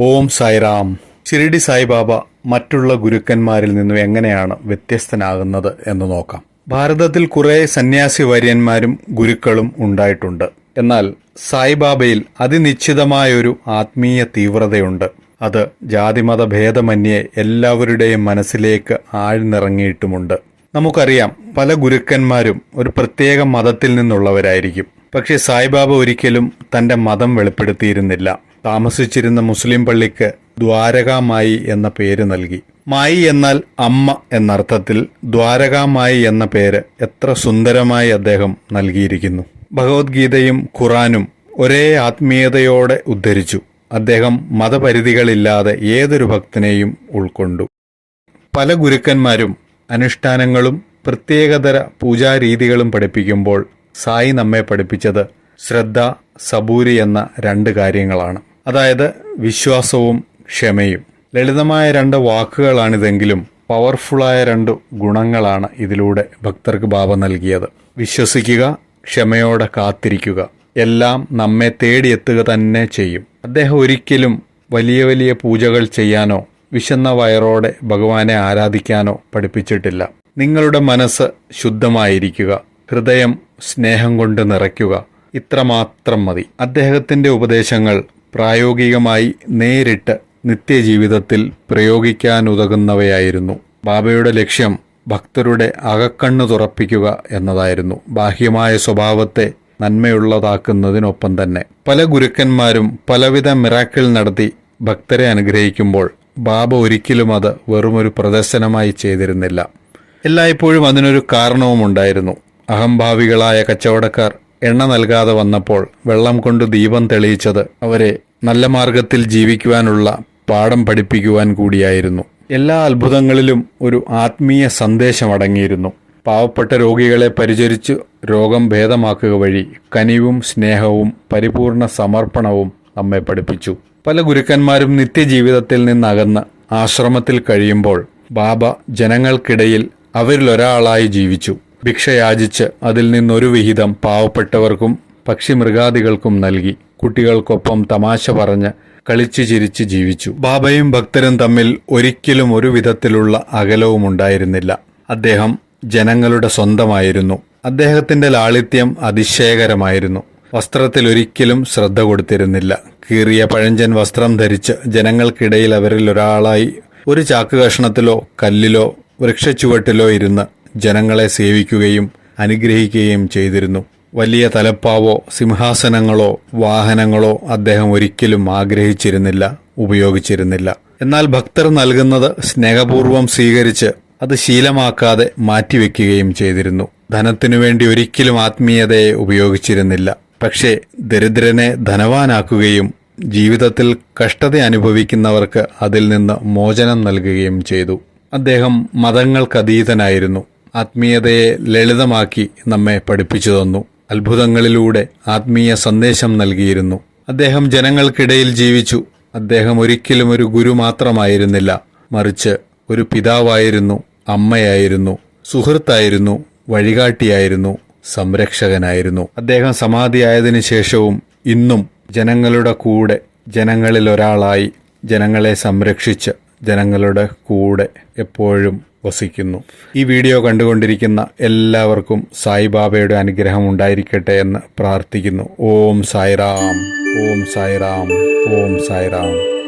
ഓം സായിറാം. ശിരടി സായിബാബ മറ്റുള്ള ഗുരുക്കന്മാരിൽ നിന്നും എങ്ങനെയാണ് വ്യത്യസ്തനാകുന്നത് എന്ന് നോക്കാം. ഭാരതത്തിൽ കുറെ സന്യാസി വര്യന്മാരും ഗുരുക്കളും ഉണ്ടായിട്ടുണ്ട്. എന്നാൽ സായിബാബയിൽ അതിനിശ്ചിതമായൊരു ആത്മീയ തീവ്രതയുണ്ട്. അത് ജാതിമത ഭേദമന്യേ എല്ലാവരുടെയും മനസ്സിലേക്ക് ആഴ്ന്നിറങ്ങിയിട്ടുമുണ്ട്. നമുക്കറിയാം പല ഗുരുക്കന്മാരും ഒരു പ്രത്യേക മതത്തിൽ നിന്നുള്ളവരായിരിക്കും. പക്ഷേ സായിബാബ ഒരിക്കലും തന്റെ മതം വെളിപ്പെടുത്തിയിരുന്നില്ല. താമസിച്ചിരുന്ന മുസ്ലിം പള്ളിക്ക് ദ്വാരകാമായി എന്ന പേര് നൽകി. മായി എന്നാൽ അമ്മ എന്നർത്ഥത്തിൽ ദ്വാരകാമായി എന്ന പേര് എത്ര സുന്ദരമായി അദ്ദേഹം നൽകിയിരിക്കുന്നു. ഭഗവത്ഗീതയും ഖുറാനും ഒരേ ആത്മീയതയോടെ ഉദ്ധരിച്ചു. അദ്ദേഹം മതപരിധികളില്ലാതെ ഏതൊരു ഭക്തനെയും ഉൾക്കൊണ്ടു. പല ഗുരുക്കന്മാരും അനുഷ്ഠാനങ്ങളും പ്രത്യേകതര പൂജാരീതികളും പഠിപ്പിക്കുമ്പോൾ സായി നമ്മെ പഠിപ്പിച്ചത് ശ്രദ്ധ സബൂരി എന്ന രണ്ട് കാര്യങ്ങളാണ്. അതായത് വിശ്വാസവും ക്ഷമയും. ലളിതമായ രണ്ട് വാക്കുകളാണിതെങ്കിലും പവർഫുള്ളായ രണ്ട് ഗുണങ്ങളാണ് ഇതിലൂടെ ഭക്തർക്ക് ബാബ നൽകിയത്. വിശ്വസിക്കുക ക്ഷമയോടെ കാത്തിരിക്കുക. എല്ലാം നമ്മെ തേടിയെത്തുക തന്നെ ചെയ്യും. അദ്ദേഹം ഒരിക്കലും വലിയ വലിയ പൂജകൾ ചെയ്യാനോ വിശന്ന വയറോടെ ഭഗവാനെ ആരാധിക്കാനോ പഠിപ്പിച്ചിട്ടില്ല. നിങ്ങളുടെ മനസ്സ് ശുദ്ധമായിരിക്കുക. ഹൃദയം സ്നേഹം കൊണ്ട് നിറയ്ക്കുക. ഇത്രമാത്രം മതി. അദ്ദേഹത്തിന്റെ ഉപദേശങ്ങൾ പ്രായോഗികമായി നേരിട്ട് നിത്യജീവിതത്തിൽ പ്രയോഗിക്കാനുതകുന്നവയായിരുന്നു. ബാബയുടെ ലക്ഷ്യം ഭക്തരുടെ അകക്കണ്ണ് തുറപ്പിക്കുക എന്നതായിരുന്നു. ബാഹ്യമായ സ്വഭാവത്തെ നന്മയുള്ളതാക്കുന്നതിനൊപ്പം തന്നെ. പല ഗുരുക്കന്മാരും പലവിധ മിറാക്കിൾ നടത്തി ഭക്തരെ അനുഗ്രഹിക്കുമ്പോൾ ബാബ ഒരിക്കലും അത് വെറുമൊരു പ്രദർശനമായി ചെയ്തിരുന്നില്ല. എല്ലായ്പ്പോഴും അതിനൊരു കാരണവും ഉണ്ടായിരുന്നു. അഹംഭാവികളായ കച്ചവടക്കാർ എണ്ണ നൽകാതെ വന്നപ്പോൾ വെള്ളം കൊണ്ട് ദീപം തെളിയിച്ചത് അവരെ നല്ല മാർഗത്തിൽ ജീവിക്കുവാനുള്ള പാഠം പഠിപ്പിക്കുവാൻ കൂടിയായിരുന്നു. എല്ലാ അത്ഭുതങ്ങളിലും ഒരു ആത്മീയ സന്ദേശം അടങ്ങിയിരുന്നു. പാവപ്പെട്ട രോഗികളെ പരിചരിച്ച് രോഗം ഭേദമാക്കുക വഴി കനിവും സ്നേഹവും പരിപൂർണ സമർപ്പണവും നമ്മെ പഠിപ്പിച്ചു. പല ഗുരുക്കന്മാരും നിത്യജീവിതത്തിൽ നിന്നകന്ന് ആശ്രമത്തിൽ കഴിയുമ്പോൾ ബാബ ജനങ്ങൾക്കിടയിൽ അവരിലൊരാളായി ജീവിച്ചു. ഭിക്ഷയാചിച്ച് അതിൽ നിന്നൊരു വിഹിതം പാവപ്പെട്ടവർക്കും പക്ഷിമൃഗാദികൾക്കും നൽകി. കുട്ടികൾക്കൊപ്പം തമാശ പറഞ്ഞ് കളിച്ചു ചിരിച്ച് ജീവിച്ചു. ബാബയും ഭക്തരും തമ്മിൽ ഒരിക്കലും ഒരു വിധത്തിലുള്ള അകലവും ഉണ്ടായിരുന്നില്ല. അദ്ദേഹം ജനങ്ങളുടെ സ്വന്തമായിരുന്നു. അദ്ദേഹത്തിന്റെ ലാളിത്യം അതിശയകരമായിരുന്നു. വസ്ത്രത്തിൽ ഒരിക്കലും ശ്രദ്ധ കൊടുത്തിരുന്നില്ല. കീറിയ പഴഞ്ചൻ വസ്ത്രം ധരിച്ച് ജനങ്ങൾക്കിടയിൽ അവരിൽ ഒരാളായി ഒരു ചാക്ക് കഷ്ണത്തിലോ കല്ലിലോ വൃക്ഷച്ചുവട്ടിലോ ഇരുന്ന് ജനങ്ങളെ സേവിക്കുകയും അനുഗ്രഹിക്കുകയും ചെയ്തിരുന്നു. വലിയ തലപ്പാവോ സിംഹാസനങ്ങളോ വാഹനങ്ങളോ അദ്ദേഹം ഒരിക്കലും ആഗ്രഹിച്ചിരുന്നില്ല ഉപയോഗിച്ചിരുന്നില്ല. എന്നാൽ ഭക്തർ നൽകുന്നത് സ്നേഹപൂർവം സ്വീകരിച്ച് അത് ശീലമാക്കാതെ മാറ്റിവെക്കുകയും ചെയ്തിരുന്നു. ധനത്തിനു വേണ്ടി ഒരിക്കലും ആത്മീയതയെ ഉപയോഗിച്ചിരുന്നില്ല. പക്ഷേ ദരിദ്രനെ ധനവാനാക്കുകയും ജീവിതത്തിൽ കഷ്ടത അനുഭവിക്കുന്നവർക്ക് അതിൽ നിന്ന് മോചനം നൽകുകയും ചെയ്തു. അദ്ദേഹം മതങ്ങൾക്കതീതനായിരുന്നു. ആത്മീയതയെ ലളിതമാക്കി നമ്മെ പഠിപ്പിച്ചു തന്നു. അത്ഭുതങ്ങളിലൂടെ ആത്മീയ സന്ദേശം നൽകിയിരുന്നു. അദ്ദേഹം ജനങ്ങൾക്കിടയിൽ ജീവിച്ചു. അദ്ദേഹം ഒരിക്കലും ഒരു ഗുരു മാത്രമായിരുന്നില്ല. മറിച്ച് ഒരു പിതാവായിരുന്നു അമ്മയായിരുന്നു സുഹൃത്തായിരുന്നു വഴികാട്ടിയായിരുന്നു സംരക്ഷകനായിരുന്നു. അദ്ദേഹം സമാധിയായതിനു ശേഷവും ഇന്നും ജനങ്ങളുടെ കൂടെ ജനങ്ങളിൽ ഒരാളായി ജനങ്ങളെ സംരക്ഷിച്ച് ജനങ്ങളുടെ കൂടെ എപ്പോഴും വസിക്കുന്നു. ഈ വീഡിയോ കണ്ടുകൊണ്ടിരിക്കുന്ന എല്ലാവർക്കും സായിബാബയുടെ അനുഗ്രഹം ഉണ്ടായിരിക്കട്ടെ എന്ന് പ്രാർത്ഥിക്കുന്നു. ഓം സായിറാം ഓം സായിറാം ഓം സായിറാം.